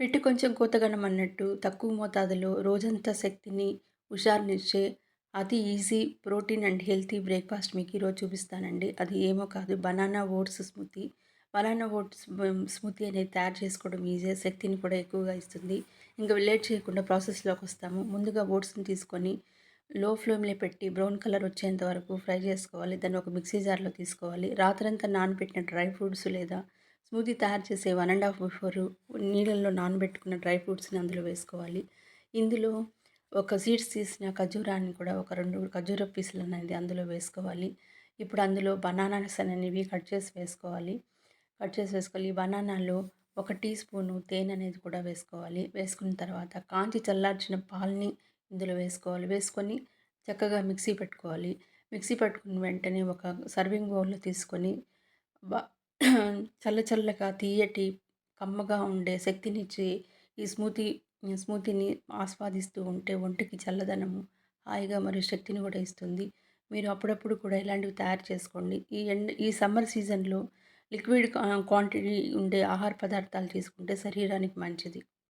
పెట్టి కొంచెం కూతగనం అన్నట్టు తక్కువ మోతాదులో రోజంతా శక్తిని, హుషారునిచ్చే అతి easy protein and healthy breakfast మీకు ఈరోజు చూపిస్తానండి. అది ఏమో కాదు banana oats smoothie. Banana oats బ్ స్మూతీ అనేది తయారు చేసుకోవడం ఈజీ. శక్తిని కూడా ఎక్కువగా ఇస్తుంది. ఇంకా లేట్ చేయకుండా ప్రాసెస్లోకి వస్తాము ముందుగా ఓట్స్‌ని తీసుకొని లో ఫ్లేమ్‌లో పెట్టి బ్రౌన్ కలర్ వచ్చేంత వరకు ఫ్రై చేసుకోవాలి. దాన్ని ఒక మిక్సీ జార్‌లో తీసుకోవాలి. రాత్రంతా నానబెట్టిన డ్రై ఫ్రూట్స్ లేదా స్మూతీ తయారు చేసే వన్ అండ్ హాఫ్ బిఫోర్ నీళ్ళల్లో నానబెట్టుకున్న డ్రై ఫ్రూట్స్‌ని అందులో వేసుకోవాలి. ఇందులో ఒక సీడ్స్ తీసిన ఖజూరాన్ని కూడా ఒక 2 ఖర్జూర పీసులనేది అందులో వేసుకోవాలి. ఇప్పుడు అందులో బనానాస్ అనేవి కట్ చేసి వేసుకోవాలి. కట్ చేసి వేసుకోవాలి. ఈ బనానాలో ఒక టీ స్పూను తేనె అనేది కూడా వేసుకోవాలి. వేసుకున్న తర్వాత కాంచి చల్లార్చిన పాలని ఇందులో వేసుకోవాలి. వేసుకొని చక్కగా మిక్సీ పెట్టుకోవాలి. మిక్సీ పెట్టుకున్న వెంటనే ఒక సర్వింగ్ బౌల్‌లో తీసుకొని చల్ల చల్లగా తీయటి, కమ్మగా ఉండే శక్తినిచ్చే ఈ స్మూతీ స్మూతీని ఆస్వాదిస్తూ ఉంటే ఒంటికి చల్లదనము, హాయిగా మరియు శక్తిని కూడా ఇస్తుంది. మీరు అప్పుడప్పుడు కూడా ఇలాంటివి తయారు చేసుకోండి. ఈ ఎండ్ ఈ సమ్మర్ సీజన్‌లో లిక్విడ్ క్వాంటిటీ ఉండే ఆహార పదార్థాలు తీసుకుంటే శరీరానికి మంచిది.